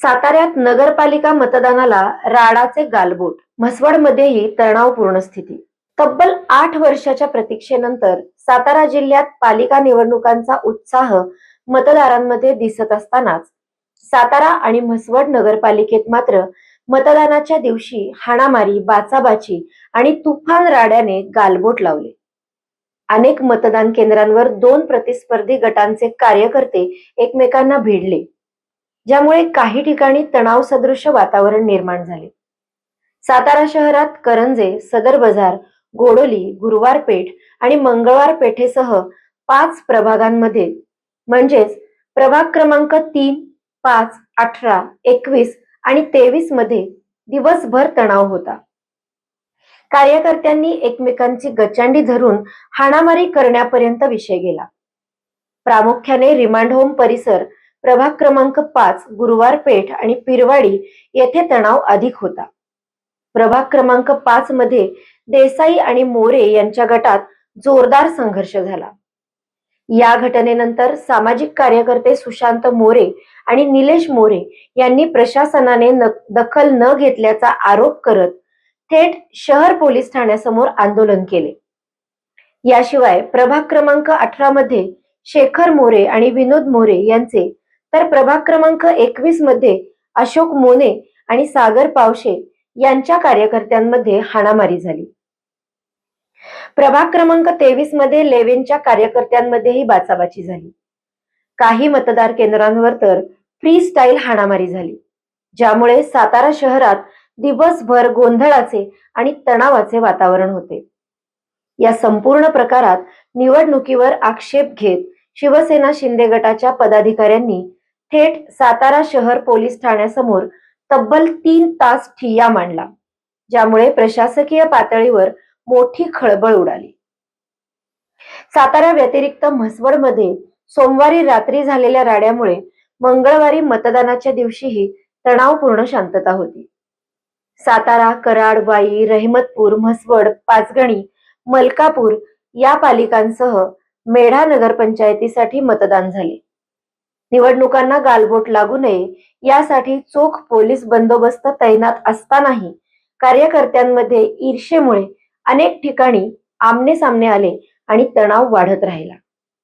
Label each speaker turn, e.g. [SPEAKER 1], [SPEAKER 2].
[SPEAKER 1] साताऱ्यात नगरपालिका मतदानाला राडाचे गालबोट. म्हसवडमध्येही तणावपूर्ण स्थिती. तब्बल आठ वर्षाच्या प्रतीक्षेनंतर सातारा जिल्ह्यात पालिका निवडणुकांचा उत्साह मतदारांमध्ये दिसत असतानाच सातारा आणि म्हसवड नगरपालिकेत मात्र मतदानाच्या दिवशी हाणामारी बाचाबाची आणि तुफान राड्याने गालबोट लावले. अनेक मतदान केंद्रांवर दोन प्रतिस्पर्धी गटांचे कार्यकर्ते एकमेकांना भिडले. ज्यामुळे काही ठिकाणी तणाव सदृश वातावरण निर्माण झाले. सातारा शहरात करंजे सदर बाजार गोडोली गुरुवार पेठ आणि मंगळवार पेठेसह पाच प्रभागांमध्ये म्हणजेच प्रभाग क्रमांक तीन पाच अठरा एकवीस आणि तेवीसमध्ये दिवसभर तणाव होता. कार्यकर्त्यांनी एकमेकांची गचांडी धरून हाणामारी करण्यापर्यंत विषय गेला. प्रामुख्याने रिमांड होम परिसर प्रभाग क्रमांक पाच गुरुवार पेठ आणि पिरवाडी येथे तणाव अधिक होता. प्रभाग क्रमांक पाच मध्ये देसाई आणि मोरे यांच्या गटात जोरदार संघर्ष झाला. या घटनेनंतर सामाजिक कार्यकर्ते सुशांत मोरे आणि निलेश मोरे यांनी प्रशासनाने दखल न घेतल्याचा आरोप करत थेट शहर पोलीस ठाण्यासमोर आंदोलन केले. याशिवाय प्रभाग क्रमांक अठरा मध्ये शेखर मोरे आणि विनोद मोरे यांचे तर प्रभाग क्रमांक एकवीसमध्ये अशोक मोने आणि सागर पावशे यांच्या कार्यकर्त्यांमध्ये हाणामारी झाली. प्रभाग क्रमांक तेवीसमध्ये लेवेनच्या कार्यकर्त्यांमध्येही बाचाबाची झाली. काही मतदार केंद्रांवर तर फ्री स्टाईल हाणामारी झाली ज्यामुळे सातारा शहरात दिवसभर गोंधळाचे आणि तणावाचे वातावरण होते. या संपूर्ण प्रकारात निवडणुकीवर आक्षेप घेत शिवसेना शिंदे गटाच्या पदाधिकाऱ्यांनी थेट सातारा शहर पोलीस ठाण्यासमोर तब्बल तीन तास ठिय्या मांडला ज्यामुळे प्रशासकीय पातळीवर मोठी खळबळ उडाली. सातारा व्यतिरिक्त म्हसवडमध्ये सोमवारी रात्री झालेल्या राड्यामुळे मंगळवारी मतदानाच्या दिवशीही तणावपूर्ण शांतता होती. सातारा कराडबाई रहिमतपूर म्हसवड पाचगणी मलकापूर या पालिकांसह मेढा नगरपंचायतीसाठी मतदान झाले. निवडणुकांना गालबोट लागू नये यासाठी चोख पोलीस बंदोबस्त तैनात असतानाही कार्यकर्त्यांमध्ये ईर्षेमुळे अनेक ठिकाणी आमने सामने आले आणि तणाव वाढत राहिला.